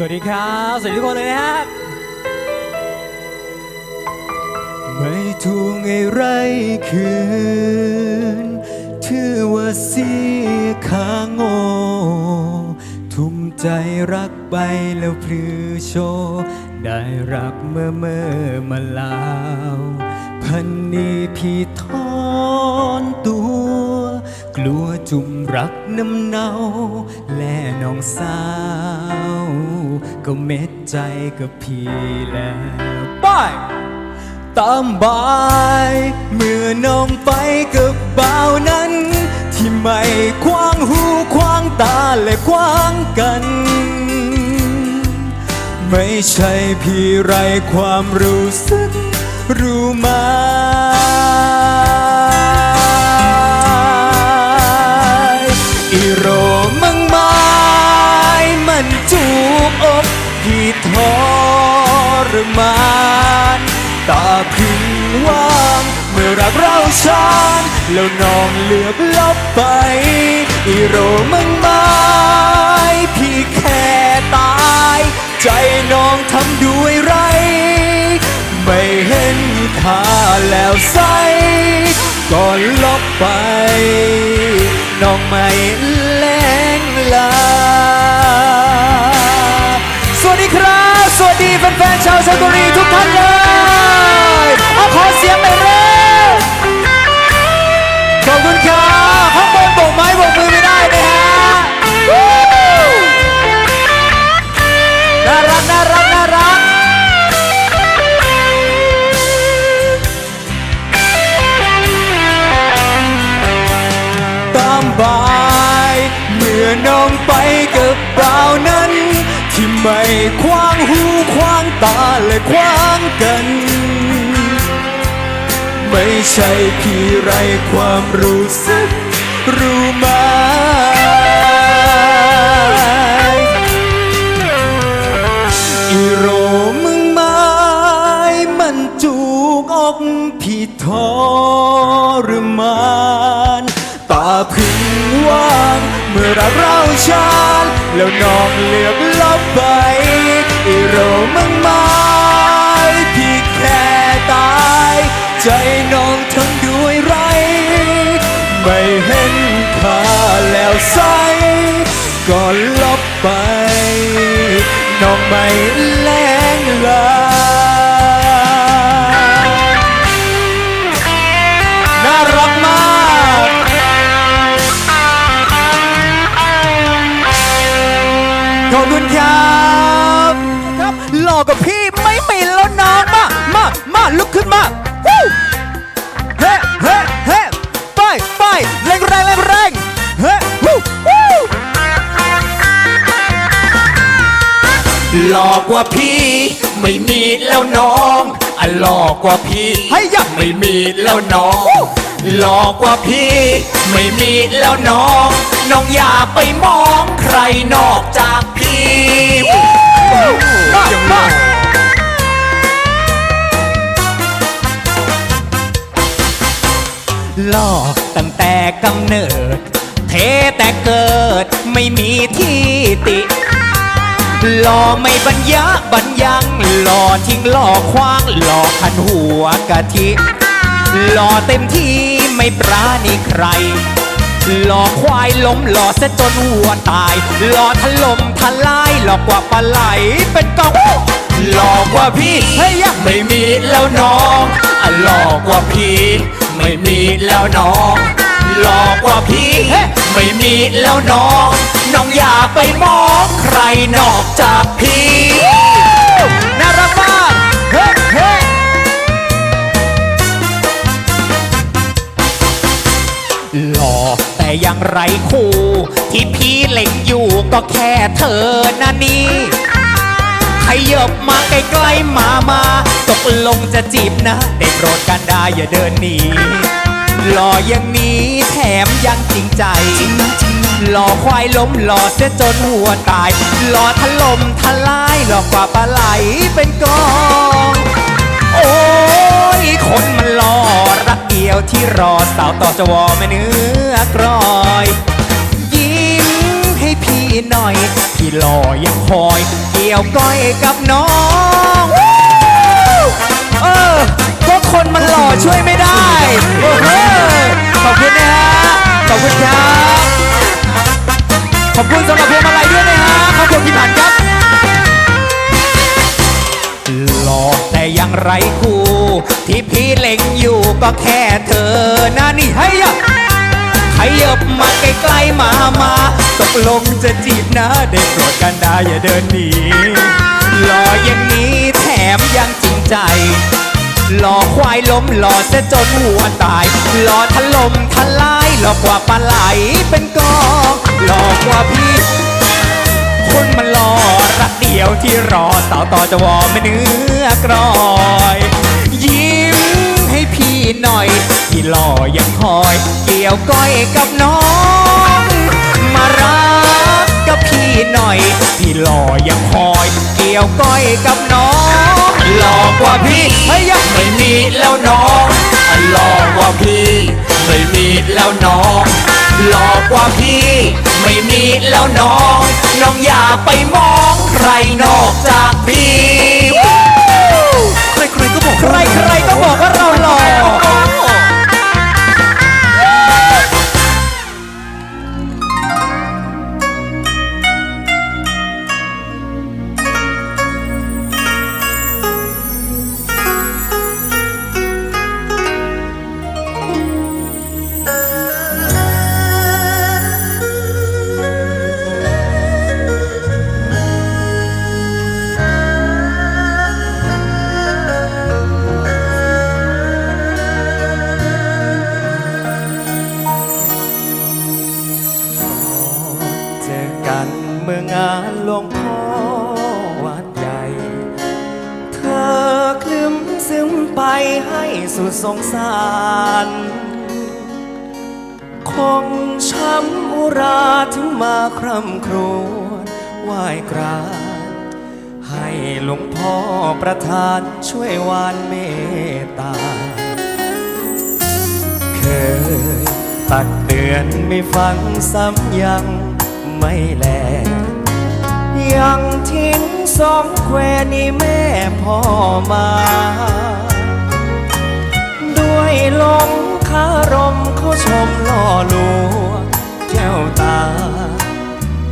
สวัสดีครับ สวัสดีทุกคนเลยนะครับ ไม่ทูงไงไรคืนถือว่าเสียข้างโง่ทุ่มใจรักไปแล้วพลือโชว์ได้รักเมื่อเมื่อมาลาว พันนี้พี่ทอนตัว กลัวจุ่มรักน้ำเนาและน้องสาว ก็เม็ดใจกับพี่แล้วไปตามบาย เมื่อน้องไปกับบ่าวนั้น ที่ไม่ควางหูควางตาและควางกัน ไม่ใช่พี่ไรความรู้สึกรู้ไหม อีโรมังไม้มันจูบอกพี่ทรมานตาพึงว่างเมื่อรักเราชานแล้วน้องเหลือบลบไปอีโรมังไม้พี่แค่ตาย ใจน้องทำด้วยไร ไม่เห็นค่าแล้วใส ก่อนลบไป น้องไม่แรงลา สวัสดีครับ สวัสดีแฟนๆชาวชลบุรีทุกท่านเลย เอาขอเสียงหน่อยเร็ว น้องไปกับเปล่านั้น ที่ไม่ควางหูควางตาและควางกัน ไม่ใช่พี่ไรความรู้สึกรู้ เห็นค่าแล้วใสก็ลบไป น้องไม่ หลอกกว่าพี่ ไม่มีแล้วน้องอะหลอกกว่าพี่ให้ยับไม่มีแล้วน้องหลอกกว่าพี่ ไม่มีแล้วน้อง น้องอย่าไปมองใครนอกจากพี่มามาหลอกตั้งแต่กำเนิด เทแต่เกิดไม่มีที่ติห ล่อไม่บรรยะบรรยังหล่อทิ้งหล่อคว้างหล่อขันหัวกะทิหล่อเต็มที่ไม่ปราณีใคร หล่อควายล้มหล่อเสียจนหัวตาย หล่อถล่มทลายหล่อกว่าปลาไหลเป็นกองหลอกกว่าพี่เฮ้ยไม่มีแล้วน้องหลอกกว่าพี่ไม่มีแล้วน้องหลอกกว่าพี่ไม่มีแล้วน้อง น้องอย่าไปมองใครนอกจากพี่น่ารักมากเฮ้เฮ้หล่อแต่ยังไรคู่ ที่พี่เล็งอยู่ก็แค่เธอนะนี่ขยบมาใกล้ๆมามา ตกลงจะจีบนะ ได้โปรดกันได้อย่าเดินหนี หล่ออย่างนี้แถมยังจริงใจ หล่อควายล้มหล่อเสียจนหัวตาย หล่อถล่มทลายหล่อกว่าปลาไหลเป็นกอง โอ้ยคนมันหล่อรักเดียวที่รอสาวต่อจวแม่เนื้อกรอยยิ้มให้พี่หน่อย พี่หล่อยังคอยยิ้กี่ยวก้อยกับน้อง ช่วยไม่ได้โอ้โหขอบคุณนะฮะขอบคุณครับขอบคุณสำหรับเพวงมาลัยด้วยนะฮะขอบคุณพี่ผ่านครับหลอกแต่ยังไรคู่ที่พี่เล็งอยู่ก็แค่เธอนะนี่ให้ยะขยับมาใกล้ๆมามาตกลงจะจีบนะได้โปรดกันไดาอย่าเดินหนีหล่ออย่างนี้แถมยังจริงใจ หล่อควายล้มหล่อเสียจนหัวตาย หล่อถล่มทลายหล่อกว่าปลาไหลเป็นกองหล่อกว่าพี่ คนมันรอรักเดียวที่รอสาวต่อจะวอไม่เนื้อกรอย ยิ้มให้พี่หน่อยพี่รอยังคอย เกี่ยวก้อยกับน้อง มารักกับพี่หน่อย พี่รอยังคอย เกี่ยวก้อยกับน้อง หลอกกว่าพี่เฮ้ยยังไม่มีแล้วน้องหลอกกว่าพี่ไม่มีแล้วน้องหลอกกว่าพี่ ไม่มีแล้วน้อง น้องอย่าไปมองใครนอกจากพี่ สุดสงสารคงช้ำอุราถึงมาคร่ำครวญไหว้กราบให้หลวงพ่อประทานช่วยวานเมตตา เคยตักเตือนไม่ฟังซ้ำยังไม่แล ยังทิ้งสองแควนี่แม่พ่อมา ด้วยลงคารมเขาชมล่อลวงแก้วตา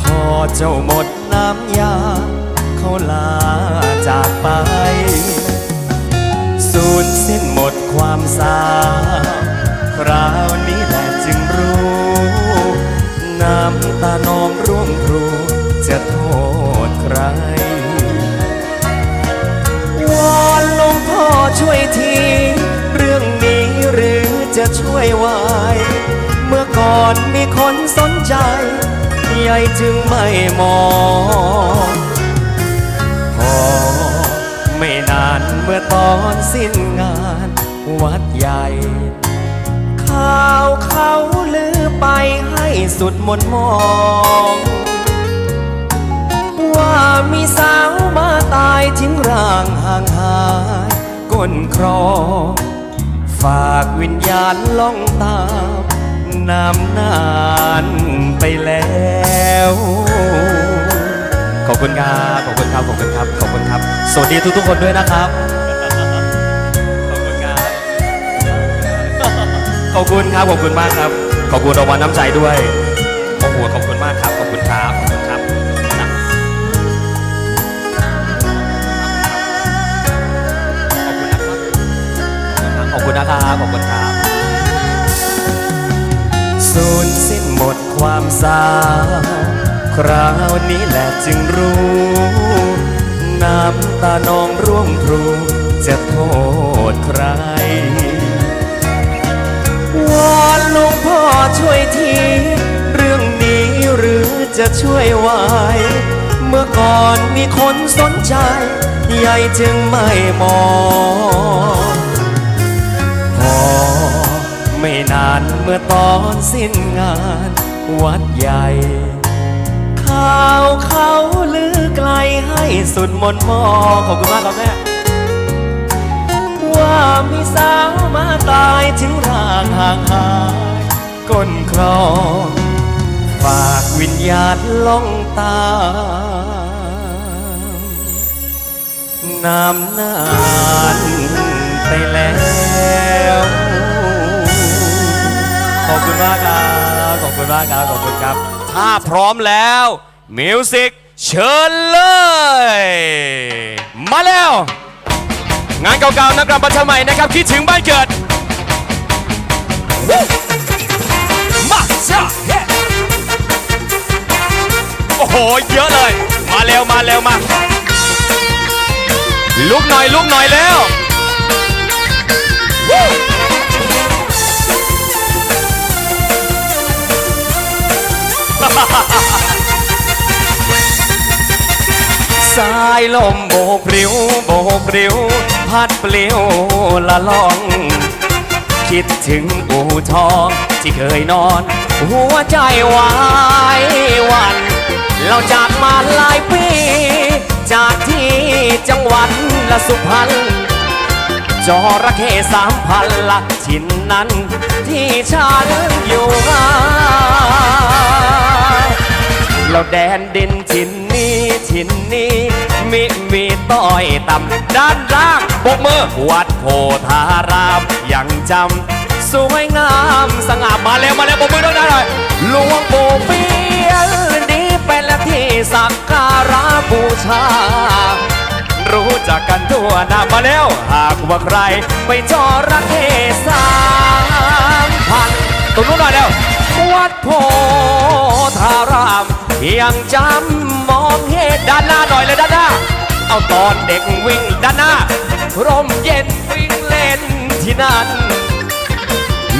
พอเจ้าหมดน้ำยา เขาลาจากไป สูญสิ้นหมดความสาคราวนี้แหละจึงรู้ น้ำตานองร่วง จะช่วยเมื่อก่อนมีคนสนใจ ใหญ่จึงไม่มองพอไม่นานเมื่อตอนสิ้นงาน วัดใหญ่ข่าวเขาลือไปให้สุดมนมอง ว่ามีสาวมาตายทิ้งร่างห่างหายก้นครอง ฝากวิญญาณล่องตามน้ำนานไปแล้ว ขอบคุณครับ ขอบคุณครับ ขอบคุณครับ ขอบคุณครับ สวัสดีทุกๆคนด้วยนะครับ ขอบคุณครับ ขอบคุณครับ ขอบคุณมากครับ ขอบคุณรางวัลน้ำใจด้วย โอ้โห ขอบคุณมากครับ ขอบคุณครับ ขอบคุณครับ คุณนะครับขอบคุณครับสูญสิ้นหมดความสาวคราวนี้แหละจึงรู้ น้ำตานองร่วงพรูจะโทษใคร วอนหลวงพ่อช่วยทีเรื่องนี้หรือจะช่วยไว้ เมื่อก่อนมีคนสนใจ ใหญ่จึงไม่มอง ไม่นานเมื่อตอนสิ้นงาน วัดใหญ่ข่าวเขาลือไกลให้สุดมนมอขอบคุณมากครับแม่ว่ามีสาวมาตายถึงร่างห่างหายก้นคลองฝากวิญญาณล่องตามน้ำนานไปแล้ว มากครับ ขอบคุณมากครับ ขอบคุณครับ ถ้าพร้อมแล้ว มิวสิกเชิญเลย มาแล้ว งานเก่าๆนักรำประชาใหม่นะครับ คิดถึงบ้านเกิด มาจ้าโอ้โห เยอะเลย มาเร็ว มาเร็ว มา ลุกหน่อย ลุกหน่อยแล้ว สายลมโบกปลิวโบกปลิวพัดเปลิวละล่อง คิดถึงอู่ทองที่เคยนอน หัวใจวายวัน เราจากมาหลายปี จากที่จังหวัดละสุพรรณจระเข้สามพันละ ชิ้นนั้น ที่ฉันอยู่ห่าเราแดนดินถิ่นนี้ถิ่นนี้มิมีต้อยต่ำด้านล่างบกมือวัดโพธารามยังจำสวยงามสง่ามาแล้วมาแล้วบกมือด้วยนะหน่อยหลวงปู่เปียนี้เป็นละที่สักการะบูชา รู้จักกันทั่วหน้ามาแล้ว หากว่าใครไปจอระเข้สามพันตรงนู้นหน่อยแล้ววัดโพธารามยังจำมองเห็นด้านหน้าหน่อยเลยด้านหน้า เอาตอนเด็กวิ่งด้านหน้า ร่มเย็นวิ่งเล่นที่นั่น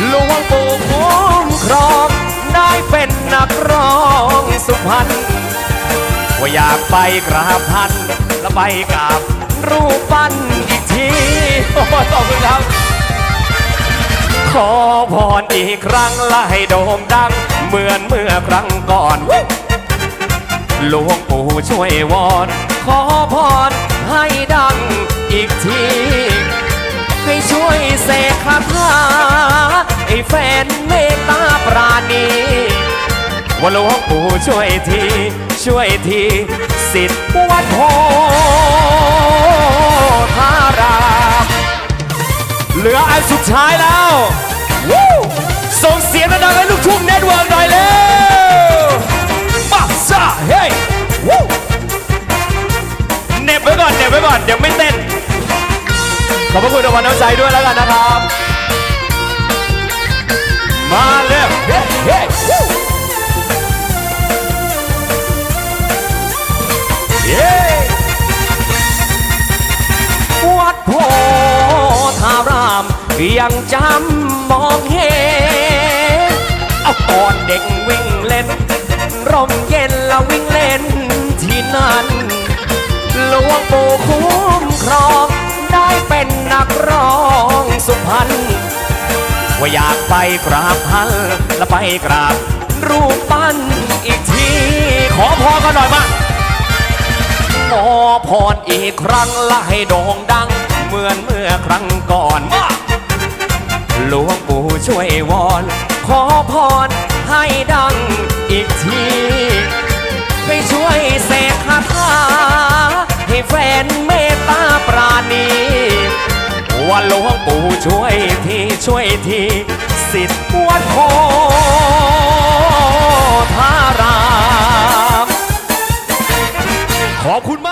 หลวงปู่คุ้มครองได้เป็นนักร้องสุพรรณ ว่าอยากไปกราบท่านแล้วไปกับรูปปั้นอีกทีโอ้ขอบคุณครับ ขอพรอีกครั้งและให้โด่งดัง เหมือนเมื่อครั้งก่อนหลวงปู่ช่วยวอน ขอพรให้ ว่าหลวงปู่ช่วยที ช่วยทีสิทธิ์วัดโพธารามเหลืออันสุดท้ายแล้ววู้ส่งเสียงระดังๆให้ลูกทุ่งเน็ตเวิร์กหน่อยเร็วมาซ่าเฮ้ยวู้เน็บไว้ก่อนเน็บไว้ก่อนเดี๋ยวไม่เต้น ขอบพระคุณรางวัลน้ำใจด้วยแล้วกันนะครับ มา ยังจำมองเห็นเอาตอนเด็กวิ่งเล่น ร่มเย็นล้ววิ่งเล่นที่นั่นหลวงปู่คุ้มครองได้เป็นนักร้องสุพรรณว่าอยากไปกราบท่านและไปกราบรูปปั้นอีกที ขอพรกันหน่อยมาขอพรอีกครั้งและให้โด่งดัง เหมือนเมื่อครั้งก่อนมา วหลวงปู่ช่วยทีช่วยทีสิทธิ์วัดโพธารามขอบคุณมาก